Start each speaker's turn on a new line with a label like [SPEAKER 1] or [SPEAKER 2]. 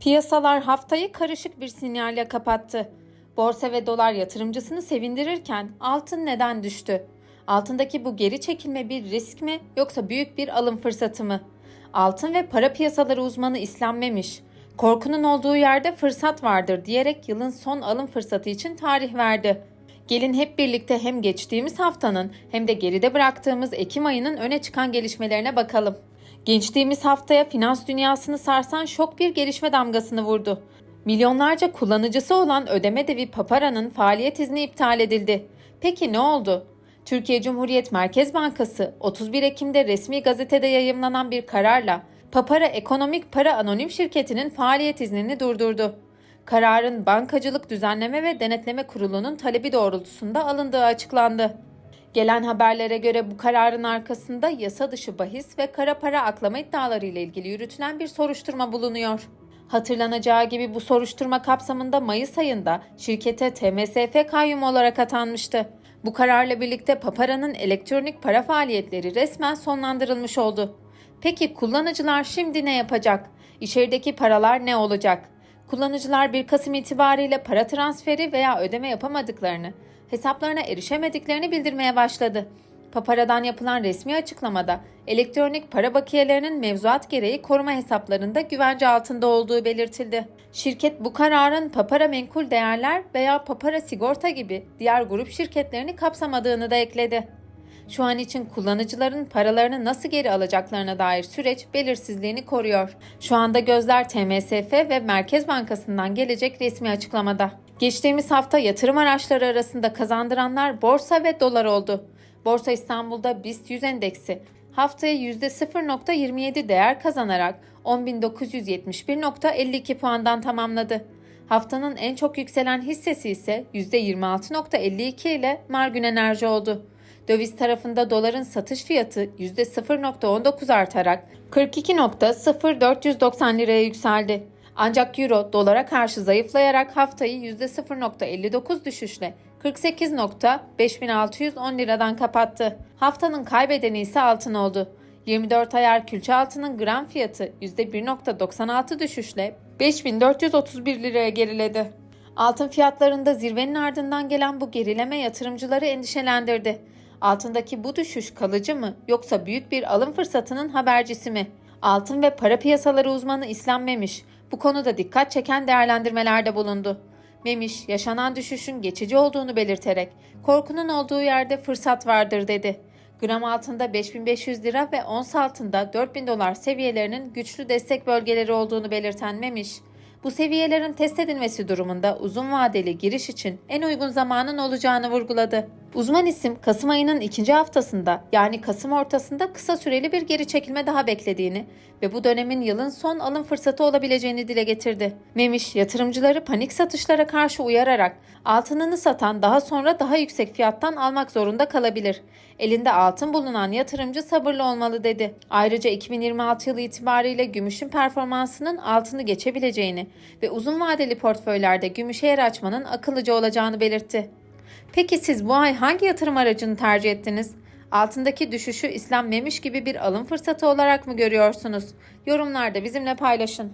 [SPEAKER 1] Piyasalar haftayı karışık bir sinyalle kapattı. Borsa ve dolar yatırımcısını sevindirirken altın neden düştü? Altındaki bu geri çekilme bir risk mi yoksa büyük bir alım fırsatı mı? Altın ve para piyasaları uzmanı İslam Memiş, korkunun olduğu yerde fırsat vardır diyerek yılın son alım fırsatı için tarih verdi. Gelin hep birlikte hem geçtiğimiz haftanın hem de geride bıraktığımız Ekim ayının öne çıkan gelişmelerine bakalım. Geçtiğimiz haftaya finans dünyasını sarsan şok bir gelişme damgasını vurdu. Milyonlarca kullanıcısı olan ödeme devi Papara'nın faaliyet izni iptal edildi. Peki ne oldu? Türkiye Cumhuriyet Merkez Bankası 31 Ekim'de resmi gazetede yayımlanan bir kararla Papara Ekonomik Para Anonim Şirketi'nin faaliyet iznini durdurdu. Kararın Bankacılık Düzenleme ve Denetleme Kurulu'nun talebi doğrultusunda alındığı açıklandı. Gelen haberlere göre bu kararın arkasında yasa dışı bahis ve kara para aklama iddiaları ile ilgili yürütülen bir soruşturma bulunuyor. Hatırlanacağı gibi bu soruşturma kapsamında Mayıs ayında şirkete TMSF kayyumu olarak atanmıştı. Bu kararla birlikte Papara'nın elektronik para faaliyetleri resmen sonlandırılmış oldu. Peki kullanıcılar şimdi ne yapacak? İçerideki paralar ne olacak? Kullanıcılar 1 Kasım itibariyle para transferi veya ödeme yapamadıklarını, hesaplarına erişemediklerini bildirmeye başladı. Papara'dan yapılan resmi açıklamada elektronik para bakiyelerinin mevzuat gereği koruma hesaplarında güvence altında olduğu belirtildi. Şirket bu kararın Papara Menkul Değerler veya Papara Sigorta gibi diğer grup şirketlerini kapsamadığını da ekledi. Şu an için kullanıcıların paralarını nasıl geri alacaklarına dair süreç belirsizliğini koruyor. Şu anda gözler TMSF ve Merkez Bankası'ndan gelecek resmi açıklamada. Geçtiğimiz hafta yatırım araçları arasında kazandıranlar borsa ve dolar oldu. Borsa İstanbul'da BIST 100 endeksi haftaya %0.27 değer kazanarak 10.971.52 puandan tamamladı. Haftanın en çok yükselen hissesi ise %26.52 ile Margün Enerji oldu. Döviz tarafında doların satış fiyatı %0.19 artarak 42.0490 liraya yükseldi. Ancak euro dolara karşı zayıflayarak haftayı %0.59 düşüşle 48.5610 liradan kapattı. Haftanın kaybedeni ise altın oldu. 24 ayar külçe altının gram fiyatı %1.96 düşüşle 5431 liraya geriledi. Altın fiyatlarında zirvenin ardından gelen bu gerileme yatırımcıları endişelendirdi. Altındaki bu düşüş kalıcı mı yoksa büyük bir alım fırsatının habercisi mi? Altın ve para piyasaları uzmanı İslam Memiş bu konuda dikkat çeken değerlendirmelerde bulundu. Memiş yaşanan düşüşün geçici olduğunu belirterek korkunun olduğu yerde fırsat vardır dedi. Gram altında 5500 lira ve ons altında 4000 dolar seviyelerinin güçlü destek bölgeleri olduğunu belirten Memiş, bu seviyelerin test edilmesi durumunda uzun vadeli giriş için en uygun zamanın olacağını vurguladı. Uzman isim Kasım ayının ikinci haftasında yani Kasım ortasında kısa süreli bir geri çekilme daha beklediğini ve bu dönemin yılın son alım fırsatı olabileceğini dile getirdi. Memiş yatırımcıları panik satışlara karşı uyararak altınını satan daha sonra daha yüksek fiyattan almak zorunda kalabilir. Elinde altın bulunan yatırımcı sabırlı olmalı dedi. Ayrıca 2026 yılı itibariyle gümüşün performansının altını geçebileceğini ve uzun vadeli portföylerde gümüşe yer açmanın akıllıca olacağını belirtti. Peki siz bu ay hangi yatırım aracını tercih ettiniz? Altındaki düşüşü İslam gibi bir alım fırsatı olarak mı görüyorsunuz? Yorumlarda bizimle paylaşın.